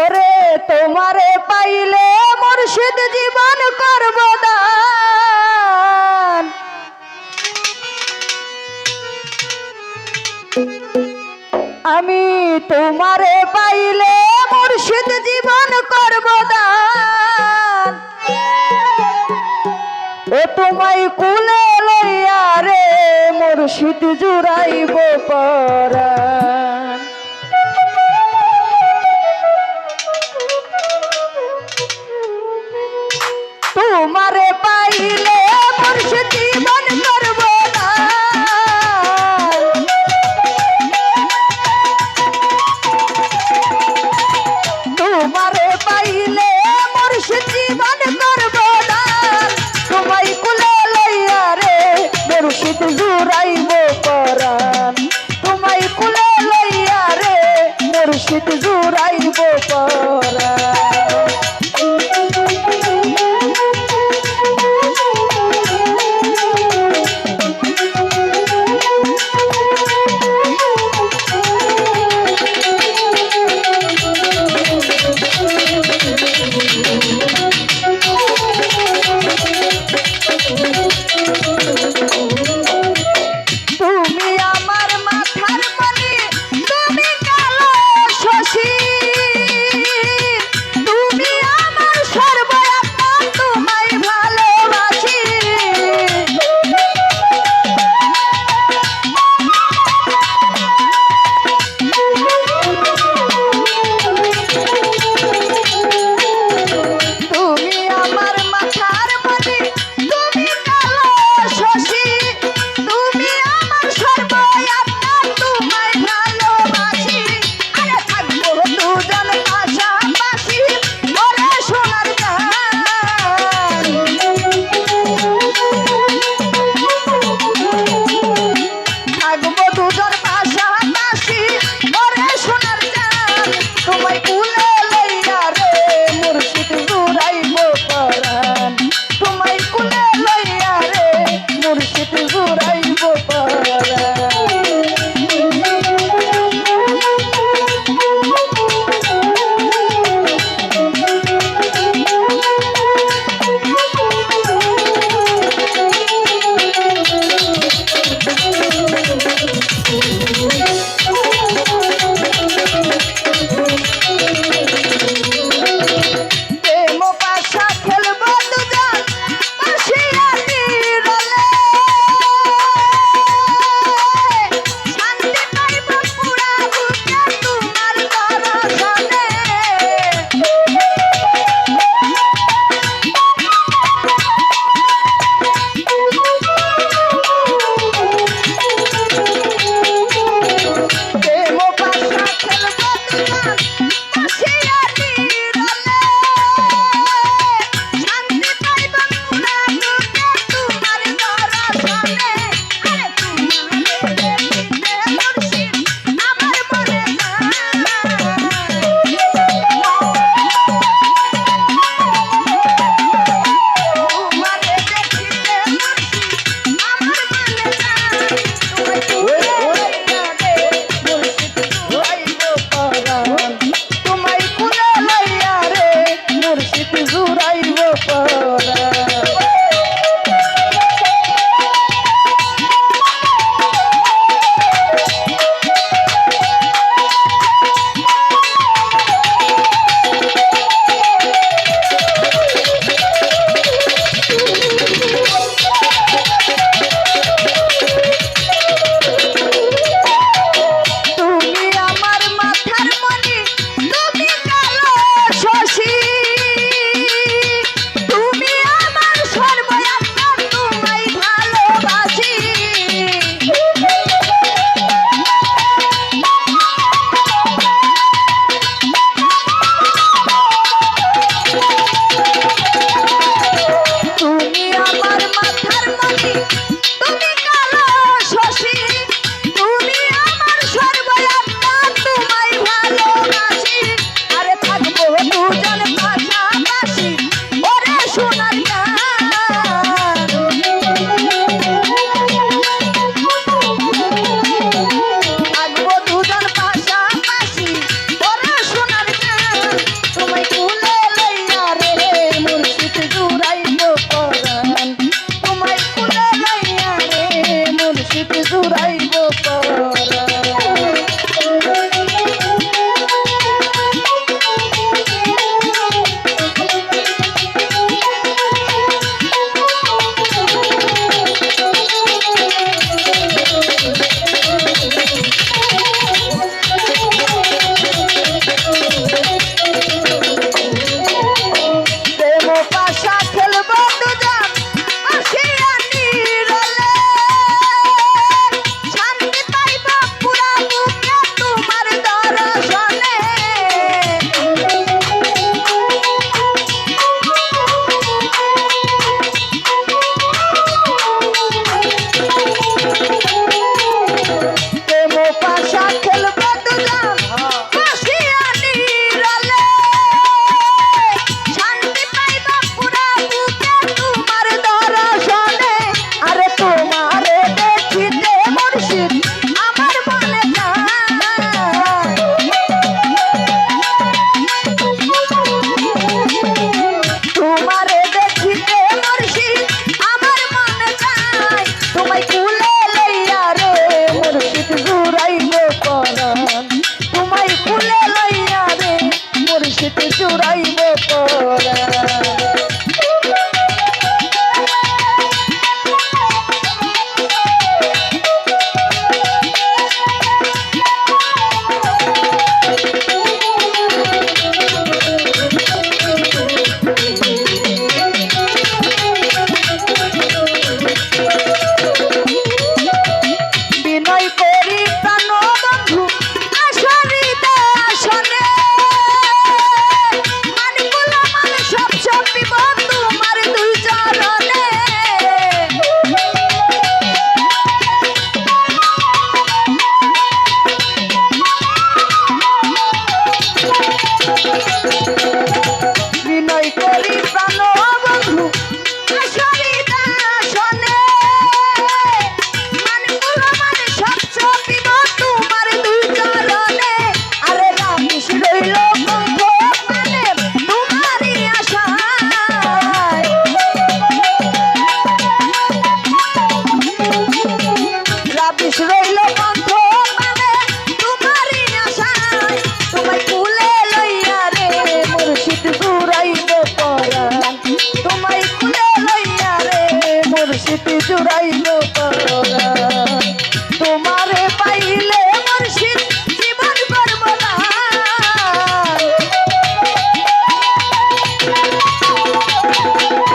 ওরে তোমারে পাইলে মুর্শিদ জীবন করব দান। আমি তোমারে পাইলে মুর্শিদ জীবন করব দান। ও তোমায় কুলে লইয়া রে মুর্শিদ জুড়াইব পরাণ। তোমারে পাইলে Chucky! thank you.